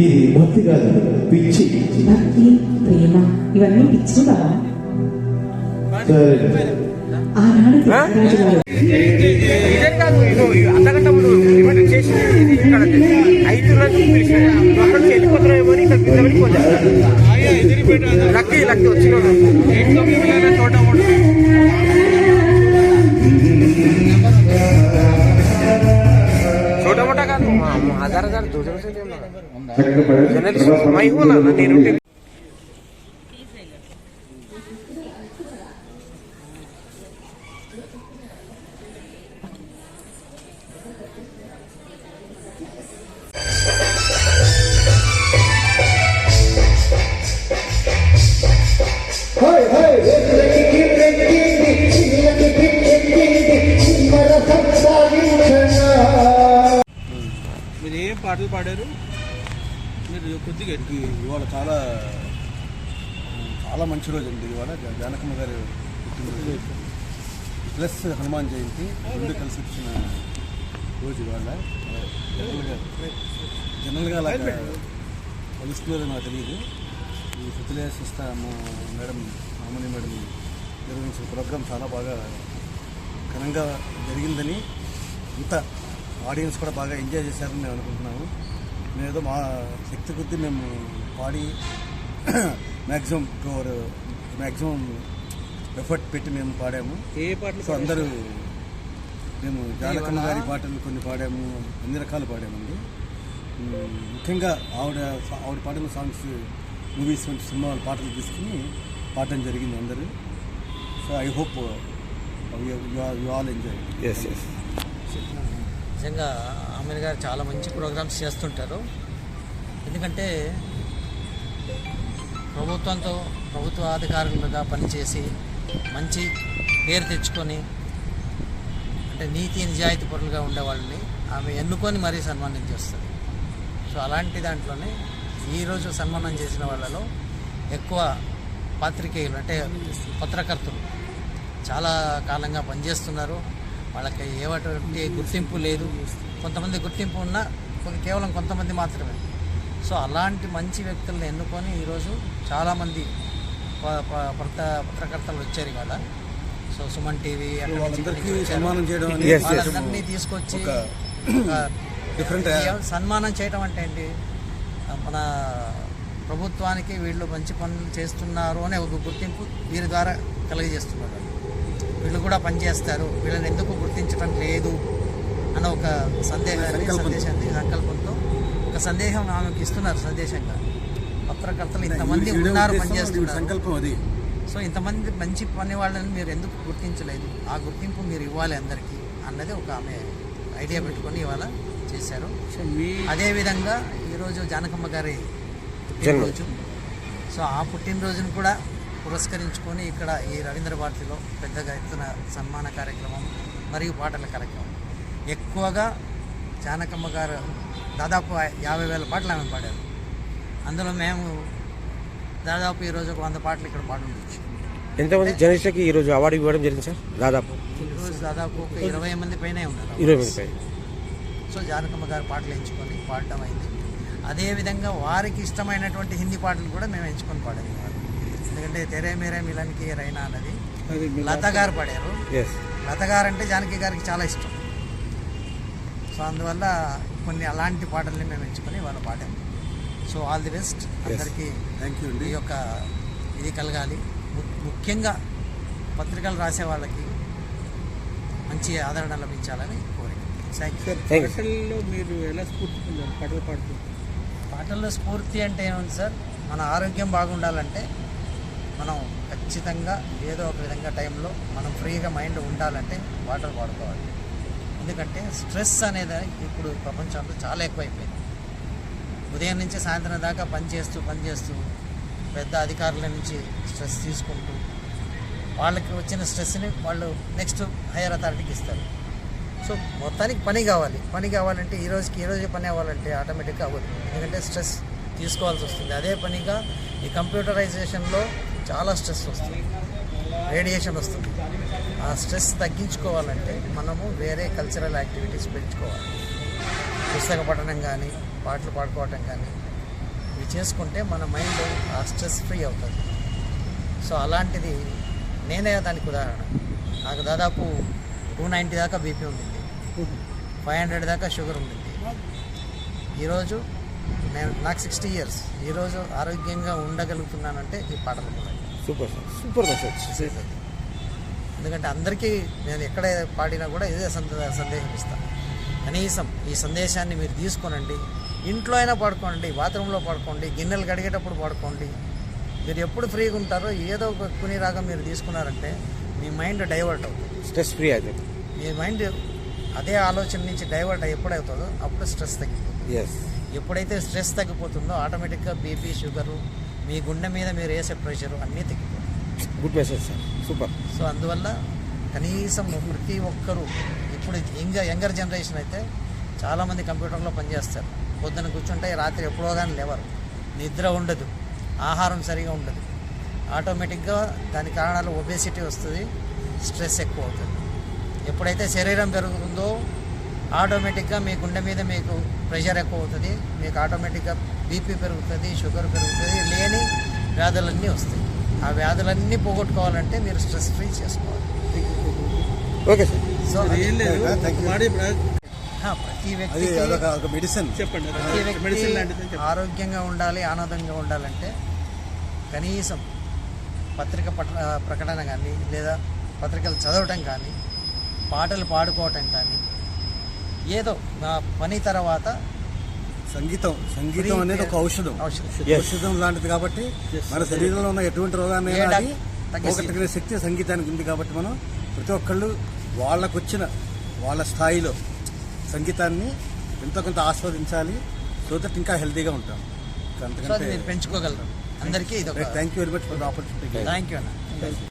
ఇది భక్తి కాదు పిచ్చి. భక్తి ప్రేమ ఇవన్నీ పిచ్చి బాబా ఆనాడు ముందు చేసి ఐదు లక్కీ లక్కీ వచ్చిన छोटा हजार हजार दो दो से देना ना नेहरू टीम Hey! పాటలు పాడారు. మీరు కొద్దిగా ఇవాళ చాలా చాలా మంచి రోజు అండి ఇవాళ. జానకమ్మ గారు పుట్టినరోజు. ప్లస్ హనుమాన్ జయంతి. రెండు కలిసి వచ్చిన రోజు ఇవాళ. జనరల్గా జనరల్గా అలా కలుస్తున్నారో నాకు తెలియదు ఈ సత్యలేయ సంస్థ మేడం మామూలు మేడం నిర్వహించిన ప్రోగ్రాం చాలా బాగా ఘనంగా జరిగిందని ఇంత ఆడియన్స్ కూడా బాగా ఎంజాయ్ చేశారని మేము అనుకుంటున్నాము మేము ఏదో మా శక్తి కొద్దీ మేము పాడి మ్యాక్సిమం అవర్ మ్యాక్సిమం ఎఫర్ట్ పెట్టి మేము పాడాము. ఏ పాటలు సో అందరూ మేము జానకమ్మ గారి పాటలు కొన్ని పాడాము అన్ని రకాలు పాడామండి. ముఖ్యంగా ఆవిడ ఆవిడ పాడిన సాంగ్స్ మూవీస్ వంటి సినిమా పాటలు తీసుకుని పాడడం జరిగింది అందరూ. So I hope you all enjoy yes ఎస్ నిజంగా ఆమె గారు చాలా మంచి ప్రోగ్రామ్స్ చేస్తుంటారు. ఎందుకంటే ప్రభుత్వంతో ప్రభుత్వ అధికారులుగా పనిచేసి మంచి పేరు తెచ్చుకొని అంటే నీతి నిజాయితీ పరులుగా ఉండేవాళ్ళని ఆమె ఎన్నుకొని మరీ సన్మానం చేస్తుంది. సో అలాంటి దాంట్లోనే ఈరోజు సన్మానం చేసిన వాళ్ళలో ఎక్కువ పాత్రికేయులు అంటే పత్రకర్తలు చాలా కాలంగా పనిచేస్తున్నారు. వాళ్ళకి ఏటువంటి గుర్తింపు లేదు. కొంతమంది గుర్తింపు ఉన్నా కేవలం కొంతమంది మాత్రమే. సో అలాంటి మంచి వ్యక్తులను ఎన్నుకొని ఈరోజు చాలామంది పత్ర పత్రకర్తలు వచ్చారు ఇవాళ. So Suman TV. వాళ్ళందరినీ తీసుకొచ్చి డిఫరెంట్ సన్మానం చేయడం అంటే ఏంటి? మన ప్రభుత్వానికి వీళ్ళు మంచి పనులు చేస్తున్నారు అనే ఒక గుర్తింపు వీరి ద్వారా కలుగజేస్తున్నారు. వీళ్ళు కూడా పనిచేస్తారు. వీళ్ళని ఎందుకు గుర్తించడం లేదు అన్న ఒక సందేహాన్ని. సందేశాన్ని సంకల్పంతో ఒక సందేహం ఆమెకి ఇస్తున్నారు సందేశంగా. పత్రకర్తలు ఇంతమంది ఉన్నారు పనిచేస్తున్నారు. సంకల్పం అది. సో ఇంతమంది మంచి పని వాళ్ళని మీరు ఎందుకు గుర్తించలేదు? ఆ గుర్తింపు మీరు ఇవ్వాలి అందరికీ అన్నది ఒక ఆమె ఐడియా పెట్టుకొని ఇవాళ చేశారు. అదేవిధంగా ఈరోజు జానకమ్మ గారి పుట్టినరోజు. సో ఆ పుట్టినరోజును కూడా పురస్కరించుకొని ఇక్కడ ఈ రవీంద్ర భారతిలో పెద్దగా ఎత్తున సన్మాన కార్యక్రమం మరియు పాటల కార్యక్రమం. ఎక్కువగా జానకమ్మ గారు దాదాపు యాభై వేల పాటలు ఆమె పాడారు. అందులో మేము దాదాపు ఈరోజు ఒక వంద పాటలు ఇక్కడ పాడుండొచ్చు ఎంతమంది జర్నలిస్ట్కి ఈరోజు అవార్డు ఇవ్వడం జరిగింది సార్? దాదాపు. ఈరోజు దాదాపు ఒక ఇరవై మంది పైనే ఉన్నారు. ఇరవై మంది పై సో జానకమ్మ గారు పాటలు ఎంచుకొని పాడడం అయింది. అదేవిధంగా వారికి ఇష్టమైనటువంటి హిందీ పాటలు కూడా మేము ఎంచుకొని పాడాము. ఎందుకంటే తెరే మేరే మిలన్కి రైనా అన్నది. లత గారు పాడారు. లత గారు అంటే జానకి గారికి చాలా ఇష్టం. సో అందువల్ల కొన్ని అలాంటి పాటల్ని మేము ఎంచుకొని వాళ్ళు పాడాము సో ఆల్ ది బెస్ట్. అందరికీ థ్యాంక్ యూ ఈ యొక్క ఇది కలగాలి. ము- ముఖ్యంగా పత్రికలు రాసే వాళ్ళకి మంచి ఆదరణ లభించాలని కోరిక. పాటల్లో మీరు ఎలా స్ఫూర్తి పాటలు పాడుతూ. పాటల్లో స్ఫూర్తి అంటే ఏముంది సార్ మన ఆరోగ్యం బాగుండాలంటే మనం ఖచ్చితంగా ఏదో ఒక విధంగా టైంలో మనం ఫ్రీగా మైండ్ ఉండాలంటే వాటర్ వాడుకోవాలి. ఎందుకంటే స్ట్రెస్ అనేది ఇప్పుడు ప్రపంచంలో చాలా ఎక్కువైపోయింది. ఉదయం నుంచి సాయంత్రం దాకా పనిచేస్తూ పనిచేస్తూ పెద్ద అధికారుల నుంచి స్ట్రెస్ తీసుకుంటూ వాళ్ళకి వచ్చిన స్ట్రెస్ని వాళ్ళు నెక్స్ట్ హైయర్ అథారిటీకి ఇస్తారు. సో మొత్తానికి పని కావాలి. పని కావాలంటే ఈ రోజుకి ఈ రోజు పని అవ్వాలంటే ఆటోమేటిక్గా అవ్వదు. ఎందుకంటే స్ట్రెస్ తీసుకోవాల్సి వస్తుంది. అదే పనిగా ఈ కంప్యూటరైజేషన్లో చాలా స్ట్రెస్ వస్తుంది. రేడియేషన్ వస్తుంది. ఆ స్ట్రెస్ తగ్గించుకోవాలంటే మనము వేరే కల్చరల్ యాక్టివిటీస్ పెంచుకోవాలి. పుస్తక పఠనం కానీ పాటలు పాడుకోవటం కానీ ఇవి చేసుకుంటే మన మైండ్ ఆ స్ట్రెస్ ఫ్రీ అవుతుంది. సో అలాంటిది నేనే దానికి ఉదాహరణ. నాకు దాదాపు టూ నైంటీ దాకా బీపీ ఉండింది. ఫైవ్ హండ్రెడ్ దాకా షుగర్ ఉండింది. ఈరోజు నేను నాకు సిక్స్టీ ఇయర్స్. ఈరోజు ఆరోగ్యంగా ఉండగలుగుతున్నానంటే ఈ పాటలు కూడా. Super sir. Super message. ఎందుకంటే అందరికీ నేను ఎక్కడ పాడినా కూడా ఇదే సంద సందేశం ఇస్తాను కనీసం ఈ సందేశాన్ని మీరు తీసుకోనండి ఇంట్లో అయినా పాడుకోండి బాత్రూంలో పాడుకోండి గిన్నెలు కడిగేటప్పుడు పాడుకోండి. మీరు ఎప్పుడు ఫ్రీగా ఉంటారో ఏదో ఒక కుని రాగం మీరు తీసుకున్నారంటే మీ మైండ్ డైవర్ట్ అవుతుంది. స్ట్రెస్ ఫ్రీ అవుతుంది మీ మైండ్ అదే ఆలోచన నుంచి డైవర్ట్ ఎప్పుడవుతుందో అప్పుడు స్ట్రెస్ తగ్గిపోతుంది. ఎస్ ఎప్పుడైతే స్ట్రెస్ తగ్గిపోతుందో ఆటోమేటిక్గా బీపీ షుగరు మీ గుండె మీద మీరు వేసే ప్రెషర్ అన్నీ తగ్గిపోతాయి. Good message sir. Super. So అందువల్ల కనీసం ప్రతి ఒక్కరూ ఇప్పుడు యంగ యంగర్ జనరేషన్ అయితే చాలామంది కంప్యూటర్లో పనిచేస్తారు. పొద్దున కూర్చుంటే రాత్రి ఎప్పుడో కానీ లేవరు. నిద్ర ఉండదు. ఆహారం సరిగా ఉండదు. ఆటోమేటిక్గా దాని కారణాలు ఒబేసిటీ వస్తుంది. స్ట్రెస్ ఎక్కువ అవుతుంది. ఎప్పుడైతే శరీరం పెరుగుతుందో ఆటోమేటిక్గా మీ గుండె మీద మీకు ప్రెషర్ ఎక్కువ అవుతుంది. మీకు ఆటోమేటిక్గా బీపీ పెరుగుతుంది షుగర్ పెరుగుతుంది లేని వ్యాధులన్నీ వస్తాయి. ఆ వ్యాధులన్నీ పోగొట్టుకోవాలంటే మీరు స్ట్రెస్ ఫ్రీ చేసుకోవాలి. Okay sir. సో ప్రతి ఒక మెడిసిన్ చెప్పండి ప్రతి వ్యక్తి మెడిసిన్ లాంటిది చెప్పండి. ఆరోగ్యంగా ఉండాలి ఆనందంగా ఉండాలంటే కనీసం పత్రిక పట ప్రకటన కానీ లేదా పత్రికలు చదవటం కానీ పాటలు పాడుకోవటం కానీ ఏదో నా పని తర్వాత సంగీతం. సంగీతం అనేది ఒక ఔషధం. ఔషధం. లాంటిది కాబట్టి మన శరీరంలో ఉన్న ఎటువంటి రోగాన్ని. పోగొట్టుకునే శక్తి సంగీతానికి ఉంది కాబట్టి మనం ప్రతి ఒక్కళ్ళు వాళ్ళకు వచ్చిన వాళ్ళ స్థాయిలో సంగీతాన్ని ఎంతో కొంత ఆస్వాదించాలి సో దట్ ఇంకా హెల్తీగా ఉంటాం. అంతకంటే పెంచుకోగలరు. అందరికీ ఇది ఒక thank you very much for the opportunity thank you అన్న.